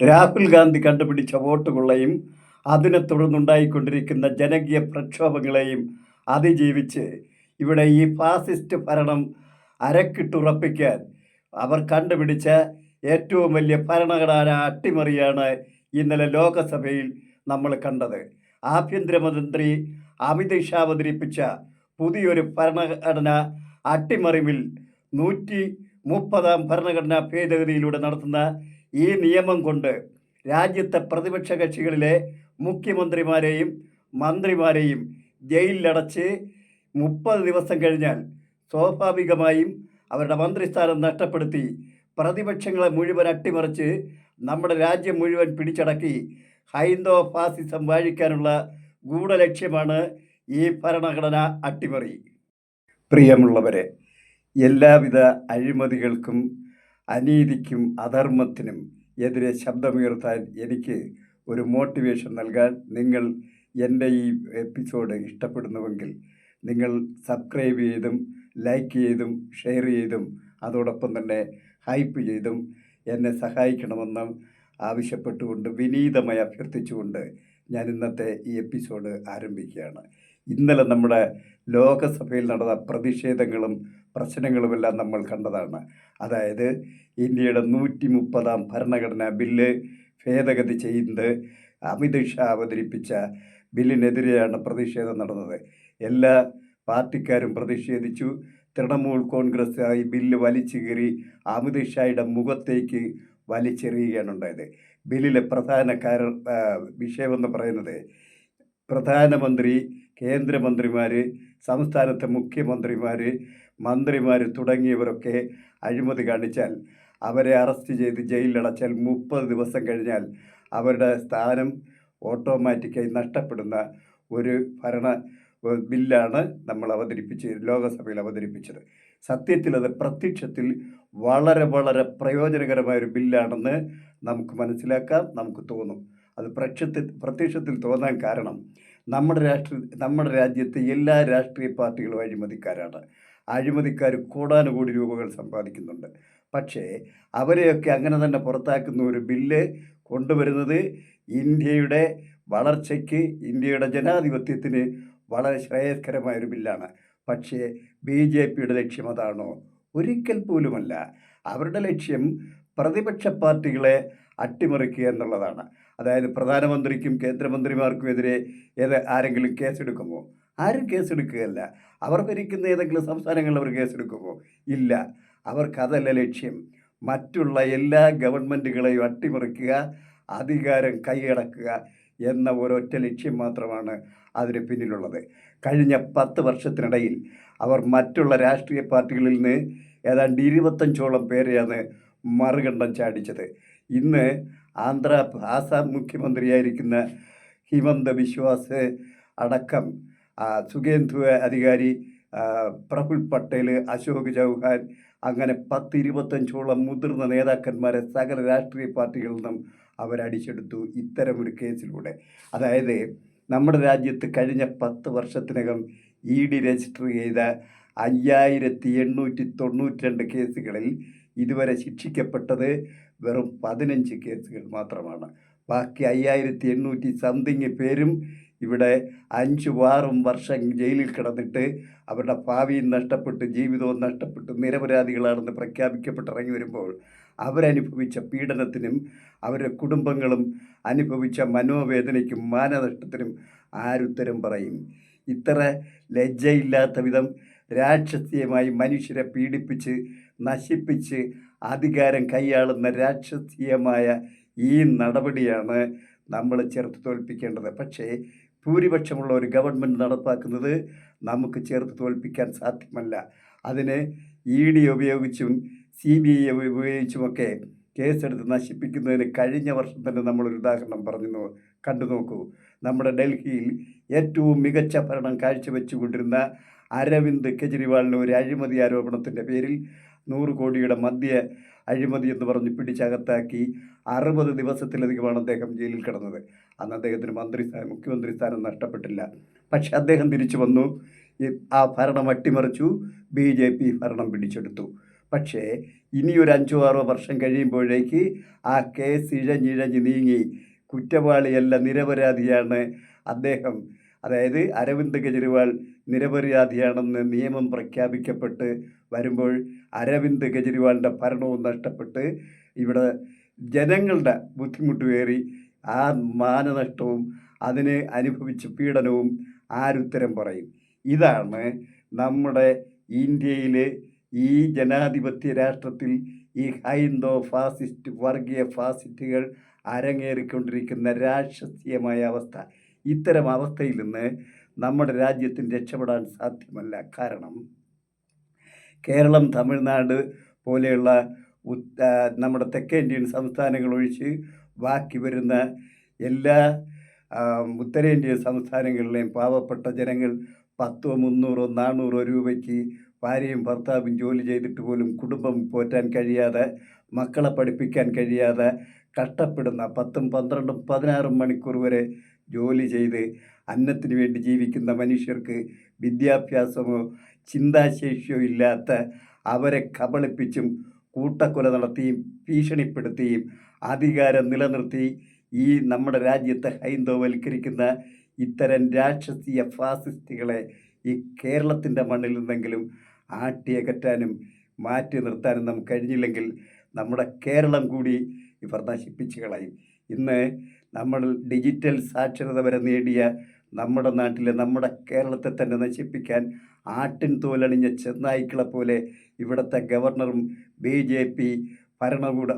രാഹുൽ ഗാന്ധി കണ്ടുപിടിച്ച വോട്ടുകളെയും അതിനെ തുടർന്നുണ്ടായിക്കൊണ്ടിരിക്കുന്ന ജനകീയ പ്രക്ഷോഭങ്ങളെയും അതിജീവിച്ച് ഇവിടെ ഈ ഫാസിസ്റ്റ് ഭരണം അരക്കിട്ടുറപ്പിക്കാൻ അവർ കണ്ടുപിടിച്ച ഏറ്റവും വലിയ ഭരണഘടന അട്ടിമറിയാണ് ഇന്നലെ ലോകസഭയിൽ നമ്മൾ കണ്ടത്. ആഭ്യന്തരമന്ത്രി അമിത് ഷാ അവതരിപ്പിച്ച പുതിയൊരു ഭരണഘടന അട്ടിമറിവിൽ നൂറ്റി മുപ്പതാം ഭരണഘടനാ ഭേദഗതിയിലൂടെ നടത്തുന്ന ഈ നിയമം കൊണ്ട് രാജ്യത്തെ പ്രതിപക്ഷ കക്ഷികളിലെ മുഖ്യമന്ത്രിമാരെയും മന്ത്രിമാരെയും ജയിലിലടച്ച് മുപ്പത് ദിവസം കഴിഞ്ഞാൽ സ്വാഭാവികമായും അവരുടെ മന്ത്രിസ്ഥാനം നഷ്ടപ്പെടുത്തി പ്രതിപക്ഷങ്ങളെ മുഴുവൻ അട്ടിമറിച്ച് നമ്മുടെ രാജ്യം മുഴുവൻ പിടിച്ചടക്കി ഹൈന്ദവ ഫാസിസം വാഴിക്കാനുള്ള ഗൂഢലക്ഷ്യമാണ് ഈ ഭരണഘടന അട്ടിമറി. പ്രിയമുള്ളവരെ എല്ലാവിധ അഴിമതികൾക്കും അനീതിക്കും അധർമ്മത്തിനും എതിരെ ശബ്ദമുയർത്താൻ എനിക്ക് ഒരു മോട്ടിവേഷൻ നൽകാൻ നിങ്ങൾ എന്റെ ഈ എപ്പിസോഡ് ഇഷ്ടപ്പെടുന്നുവെങ്കിൽ നിങ്ങൾ സബ്സ്ക്രൈബ് ചെയ്തും ലൈക്ക് ചെയ്തും ഷെയർ ചെയ്തും അതോടൊപ്പം തന്നെ ഹൈപ്പ് ചെയ്തും എന്നെ സഹായിക്കണമെന്ന് ആവശ്യപ്പെട്ടുകൊണ്ട് വിനീതമായി അഭ്യർത്ഥിച്ചുകൊണ്ട് ഞാൻ ഇന്നത്തെ ഈ എപ്പിസോഡ് ആരംഭിക്കുകയാണ്. ഇന്നലെ നമ്മുടെ ലോകസഭയിൽ നടന്ന പ്രതിഷേധങ്ങളും പ്രശ്നങ്ങളുമെല്ലാം നമ്മൾ കണ്ടതാണ്. അതായത് ഇന്ത്യയുടെ നൂറ്റി മുപ്പതാം ഭരണഘടനാ ബില്ല് ഭേദഗതി ചെയ്യുന്നത് അമിത് ഷാ അവതരിപ്പിച്ച ബില്ലിനെതിരെയാണ് പ്രതിഷേധം നടന്നത്. എല്ലാ പാർട്ടിക്കാരും പ്രതിഷേധിച്ചു. തൃണമൂൽ കോൺഗ്രസ് ഈ ബില്ല് വലിച്ചു കയറി അമിത് ഷായുടെ മുഖത്തേക്ക് വലിച്ചെറിയുകയാണ് ഉണ്ടായത്. ബില്ലിലെ പ്രധാന കാര വിഷയമെന്ന് പറയുന്നത് പ്രധാനമന്ത്രി കേന്ദ്രമന്ത്രിമാർ സംസ്ഥാനത്തെ മുഖ്യമന്ത്രിമാർ മന്ത്രിമാർ തുടങ്ങിയവരൊക്കെ അഴിമതി കാണിച്ചാൽ അവരെ അറസ്റ്റ് ചെയ്ത് ജയിലിലടച്ചാൽ മുപ്പത് ദിവസം കഴിഞ്ഞാൽ അവരുടെ സ്ഥാനം ഓട്ടോമാറ്റിക്കായി നഷ്ടപ്പെടുന്ന ഒരു ഭരണ ബില്ലാണ് നമ്മൾ അവതരിപ്പിച്ച് ലോകസഭയിൽ അവതരിപ്പിച്ചത്. സത്യത്തിൽ അത് പ്രത്യക്ഷത്തിൽ വളരെ വളരെ പ്രയോജനകരമായ ഒരു ബില്ലാണെന്ന് നമുക്ക് മനസ്സിലാക്കാം നമുക്ക് തോന്നും. അത് പ്രത്യക്ഷത്തിൽ പ്രത്യക്ഷത്തിൽ തോന്നാൻ കാരണം നമ്മുടെ രാഷ്ട്രീയ നമ്മുടെ രാജ്യത്തെ എല്ലാ രാഷ്ട്രീയ പാർട്ടികളും അഴിമതിക്കാരാണ്. അഴിമതിക്കാർ കോടാനുകോടി രൂപകൾ സമ്പാദിക്കുന്നുണ്ട്. പക്ഷേ അവരെയൊക്കെ അങ്ങനെ തന്നെ പുറത്താക്കുന്ന ഒരു ബില്ല് കൊണ്ടുവരുന്നത് ഇന്ത്യയുടെ വളർച്ചയ്ക്ക് ഇന്ത്യയുടെ ജനാധിപത്യത്തിന് വളരെ ശ്രേയസ്കരമായൊരു ബില്ലാണ്. പക്ഷേ ബി ജെ പിയുടെ ലക്ഷ്യം അതാണോ? ഒരിക്കൽ പോലുമല്ല. അവരുടെ ലക്ഷ്യം പ്രതിപക്ഷ പാർട്ടികളെ അട്ടിമറിക്കുക എന്നുള്ളതാണ്. അതായത് പ്രധാനമന്ത്രിക്കും കേന്ദ്രമന്ത്രിമാർക്കും എതിരെ ഏത് ആരെങ്കിലും കേസെടുക്കുമോ? ആരും കേസെടുക്കുകയല്ല. അവർ ഭരിക്കുന്ന ഏതെങ്കിലും സംസ്ഥാനങ്ങളിൽ അവർ കേസെടുക്കുമോ? ഇല്ല. അവർക്കതല്ല ലക്ഷ്യം. മറ്റുള്ള എല്ലാ ഗവൺമെന്റുകളെയും അട്ടിമറിക്കുക അധികാരം കൈയടക്കുക എന്ന ഒരൊറ്റ ലക്ഷ്യം മാത്രമാണ് അതിന് പിന്നിലുള്ളത്. കഴിഞ്ഞ പത്ത് വർഷത്തിനിടയിൽ അവർ മറ്റുള്ള രാഷ്ട്രീയ പാർട്ടികളിൽ നിന്ന് ഏതാണ്ട് ഇരുപത്തഞ്ചോളം പേരെയാണ് മറുകണ്ഠം ചാടിച്ചത്. ഇന്ന് ആന്ധ്രാ ആസാം മുഖ്യമന്ത്രിയായിരിക്കുന്ന ഹിമന്ത ബിശ്വാസ് അടക്കം സുഖേന്ദു അധികാരി പ്രഫുൽ പട്ടേൽ അശോക് ചൗഹാൻ അങ്ങനെ പത്ത് ഇരുപത്തഞ്ചോളം മുതിർന്ന നേതാക്കന്മാരെ സകല രാഷ്ട്രീയ പാർട്ടികളിൽ നിന്നും അവരടിച്ചെടുത്തു ഇത്തരമൊരു കേസിലൂടെ. അതായത് നമ്മുടെ രാജ്യത്ത് കഴിഞ്ഞ പത്ത് വർഷത്തിനകം ഇ ഡി രജിസ്റ്റർ ചെയ്ത അയ്യായിരത്തി എണ്ണൂറ്റി തൊണ്ണൂറ്റി രണ്ട് കേസുകളിൽ ഇതുവരെ ശിക്ഷിക്കപ്പെട്ടത് വെറും പതിനഞ്ച് കേസുകൾ മാത്രമാണ്. ബാക്കി അയ്യായിരത്തി എണ്ണൂറ്റി സംതിങ് പേരും ഇവിടെ അഞ്ചും ആറും വർഷം ജയിലിൽ കിടന്നിട്ട് അവരുടെ ഭാവിയും നഷ്ടപ്പെട്ട് ജീവിതവും നഷ്ടപ്പെട്ട് നിരപരാധികളാണെന്ന് പ്രഖ്യാപിക്കപ്പെട്ടിറങ്ങി വരുമ്പോൾ അവരനുഭവിച്ച പീഡനത്തിനും അവരുടെ കുടുംബങ്ങളും അനുഭവിച്ച മനോവേദനയ്ക്കും മാനനഷ്ടത്തിനും ആരുത്തരം പറയും? ഇത്ര ലജ്ജയില്ലാത്ത വിധം രാക്ഷസീയമായി മനുഷ്യരെ പീഡിപ്പിച്ച് നശിപ്പിച്ച് അധികാരം കൈയാളുന്ന രാക്ഷസീയമായ ഈ നടപടിയാണ് നമ്മൾ ചെറുത്ത് തോൽപ്പിക്കേണ്ടത്. പക്ഷേ ഭൂരിപക്ഷമുള്ള ഒരു ഗവൺമെന്റ് നടപ്പാക്കുന്നത് നമുക്ക് ചേർത്ത് തോൽപ്പിക്കാൻ സാധ്യമല്ല. അതിന് ഇ ഡി ഉപയോഗിച്ചും സി ബി ഐ ഉപയോഗിച്ചുമൊക്കെ കേസെടുത്ത് നശിപ്പിക്കുന്നതിന് കഴിഞ്ഞ വർഷം തന്നെ നമ്മളൊരു ഉദാഹരണം പറഞ്ഞു കണ്ടു നോക്കൂ നമ്മുടെ ഡൽഹിയിൽ ഏറ്റവും മികച്ച ഭരണം കാഴ്ചവെച്ചുകൊണ്ടിരുന്ന അരവിന്ദ് കെജ്രിവാളിന് ഒരു അഴിമതി ആരോപണത്തിന്റെ പേരിൽ നൂറ് കോടിയുടെ മദ്യ അഴിമതി എന്ന് പറഞ്ഞ് പിടിച്ചകത്താക്കി അറുപത് ദിവസത്തിലധികമാണ് അദ്ദേഹം ജയിലിൽ കിടന്നത്. അന്ന് അദ്ദേഹത്തിന് മന്ത്രി മുഖ്യമന്ത്രി സ്ഥാനം നഷ്ടപ്പെട്ടില്ല. പക്ഷെ അദ്ദേഹം തിരിച്ചു വന്നു. ആ ഭരണം അട്ടിമറിച്ചു. ബി ജെ പി ഭരണം പിടിച്ചെടുത്തു. പക്ഷേ ഇനിയൊരു അഞ്ചോ ആറോ വർഷം കഴിയുമ്പോഴേക്ക് ആ കേസ് ഇഴഞ്ഞിഴഞ്ഞ് നീങ്ങി. കുറ്റവാളിയല്ല നിരപരാധിയാണ് അദ്ദേഹം. അതായത് അരവിന്ദ് കെജ്രിവാൾ നിരപരാധിയാണെന്ന് നിയമം പ്രഖ്യാപിക്കപ്പെട്ട് വരുമ്പോൾ അരവിന്ദ് കെജ്രിവാളിന്റെ ഭരണവും നഷ്ടപ്പെട്ട് ഇവിടെ ജനങ്ങളുടെ ബുദ്ധിമുട്ട് കയറി ആ മാനനഷ്ടവും അതിനെ അനുഭവിച്ച പീഡനവും ആരുത്തരം പറയും. ഇതാണ് നമ്മുടെ ഇന്ത്യയിൽ ഈ ജനാധിപത്യ രാഷ്ട്രത്തിൽ ഈ ഹൈന്ദോ ഫാസിസ്റ്റ് വർഗീയ ഫാസിസ്റ്റുകൾ അരങ്ങേറിക്കൊണ്ടിരിക്കുന്ന രാക്ഷസീയമായ അവസ്ഥ. ഇത്തരം അവസ്ഥയിൽ നിന്ന് നമ്മുടെ രാജ്യത്തിന് രക്ഷപ്പെടാൻ സാധ്യമല്ല. കാരണം കേരളം തമിഴ്നാട് പോലെയുള്ള നമ്മുടെ തെക്കേ ഇന്ത്യൻ സംസ്ഥാനങ്ങൾ ഒഴിച്ച് ബാക്കി വരുന്ന എല്ലാ ഉത്തരേന്ത്യൻ സംസ്ഥാനങ്ങളിലെയും പാവപ്പെട്ട ജനങ്ങൾ പത്തോ മുന്നൂറോ നാനൂറോ രൂപയ്ക്ക് ഭാര്യയും ഭർത്താവും ജോലി ചെയ്തിട്ട് പോലും കുടുംബം പോറ്റാൻ കഴിയാതെ മക്കളെ പഠിപ്പിക്കാൻ കഴിയാതെ കഷ്ടപ്പെടുന്ന പത്തും പന്ത്രണ്ടും പതിനാറും മണിക്കൂർ വരെ ജോലി ചെയ്ത് അന്നത്തിന് വേണ്ടി ജീവിക്കുന്ന മനുഷ്യർക്ക് വിദ്യാഭ്യാസമോ ചിന്താശേഷിയോ ഇല്ലാത്ത അവരെ കബളിപ്പിച്ചും കൂട്ടക്കൊല നടത്തിയും ഭീഷണിപ്പെടുത്തിയും അധികാരം നിലനിർത്തി ഈ നമ്മുടെ രാജ്യത്തെ ഹൈന്ദവവൽക്കരിക്കുന്ന ഇത്തരം രാക്ഷസീയ ഫാസിസ്റ്റുകളെ ഈ കേരളത്തിന്റെ മണ്ണിൽ നിന്നെങ്കിലും ആട്ടിയകറ്റാനും മാറ്റി നിർത്താനും നമുക്ക് കഴിഞ്ഞില്ലെങ്കിൽ നമ്മുടെ കേരളം കൂടി ഇവർ നശിപ്പിച്ച് കളയും. ഇന്ന് നമ്മൾ ഡിജിറ്റൽ സാക്ഷരത വരെ നേടിയ നമ്മുടെ നാട്ടിലെ നമ്മുടെ കേരളത്തെ തന്നെ നശിപ്പിക്കാൻ ആട്ടിൻ തോലണിഞ്ഞ ചെന്നായ്ക്കളെ പോലെ ഇവിടുത്തെ ഗവർണറും ബി ജെ പി ഭരണകൂട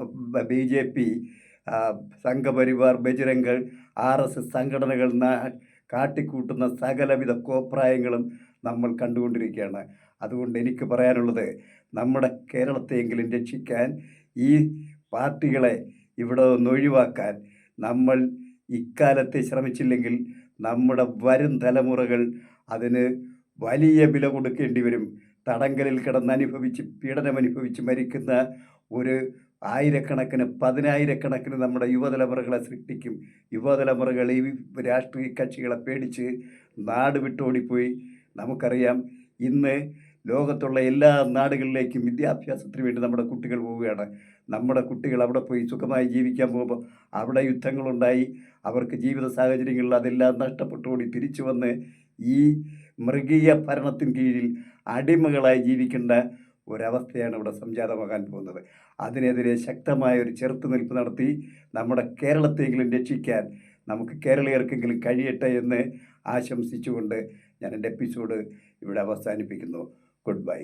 B J P Sangh Parivar Bajrangdal R S S സംഘടനകൾ കാട്ടിക്കൂട്ടുന്ന സകലവിധ കോപ്രായങ്ങളും നമ്മൾ കണ്ടുകൊണ്ടിരിക്കുകയാണ്. അതുകൊണ്ട് എനിക്ക് പറയാനുള്ളത് നമ്മുടെ കേരളത്തെയെങ്കിലും രക്ഷിക്കാൻ ഈ പാർട്ടികളെ ഇവിടെ നിന്ന് ഒഴിവാക്കാൻ നമ്മൾ ഇക്കാലത്തെ ശ്രമിച്ചില്ലെങ്കിൽ നമ്മുടെ വരും തലമുറകൾ അതിന് വലിയ വില കൊടുക്കേണ്ടി വരും. തടങ്കലിൽ കിടന്ന് അനുഭവിച്ച് പീഡനം അനുഭവിച്ച് മരിക്കുന്ന ഒരു ആയിരക്കണക്കിന് പതിനായിരക്കണക്കിന് നമ്മുടെ യുവതലമുറകളെ സൃഷ്ടിക്കും. യുവതലമുറകൾ ഈ രാഷ്ട്രീയ കക്ഷികളെ പേടിച്ച് നാട് വിട്ടോടിപ്പോയി. നമുക്കറിയാം ഇന്ന് ലോകത്തുള്ള എല്ലാ നാടുകളിലേക്കും വിദ്യാഭ്യാസത്തിന് വേണ്ടി നമ്മുടെ കുട്ടികൾ പോവുകയാണ്. നമ്മുടെ കുട്ടികൾ അവിടെ പോയി സുഖമായി ജീവിക്കാൻ പോകുമ്പോൾ അവിടെ യുദ്ധങ്ങളുണ്ടായി. അവർക്ക് ജീവിത സാഹചര്യങ്ങളിൽ അതെല്ലാം നഷ്ടപ്പെട്ടുകൂടി തിരിച്ചു വന്ന് ഈ മൃഗീയ ഭരണത്തിന് കീഴിൽ അടിമകളായി ജീവിക്കേണ്ട ഒരവസ്ഥയാണ് ഇവിടെ സംജാതമാകാൻ പോകുന്നത്. അതിനെതിരെ ശക്തമായ ഒരു ചെറുത്തുനിൽപ്പ് നടത്തി നമ്മുടെ കേരളത്തെങ്കിലും രക്ഷിക്കാൻ നമുക്ക് കേരളീയർക്കെങ്കിലും കഴിയട്ടെ എന്ന് ആശംസിച്ചുകൊണ്ട് ഞാൻ എന്റെ എപ്പിസോഡ് ഇവിടെ അവസാനിപ്പിക്കുന്നു. Good bye.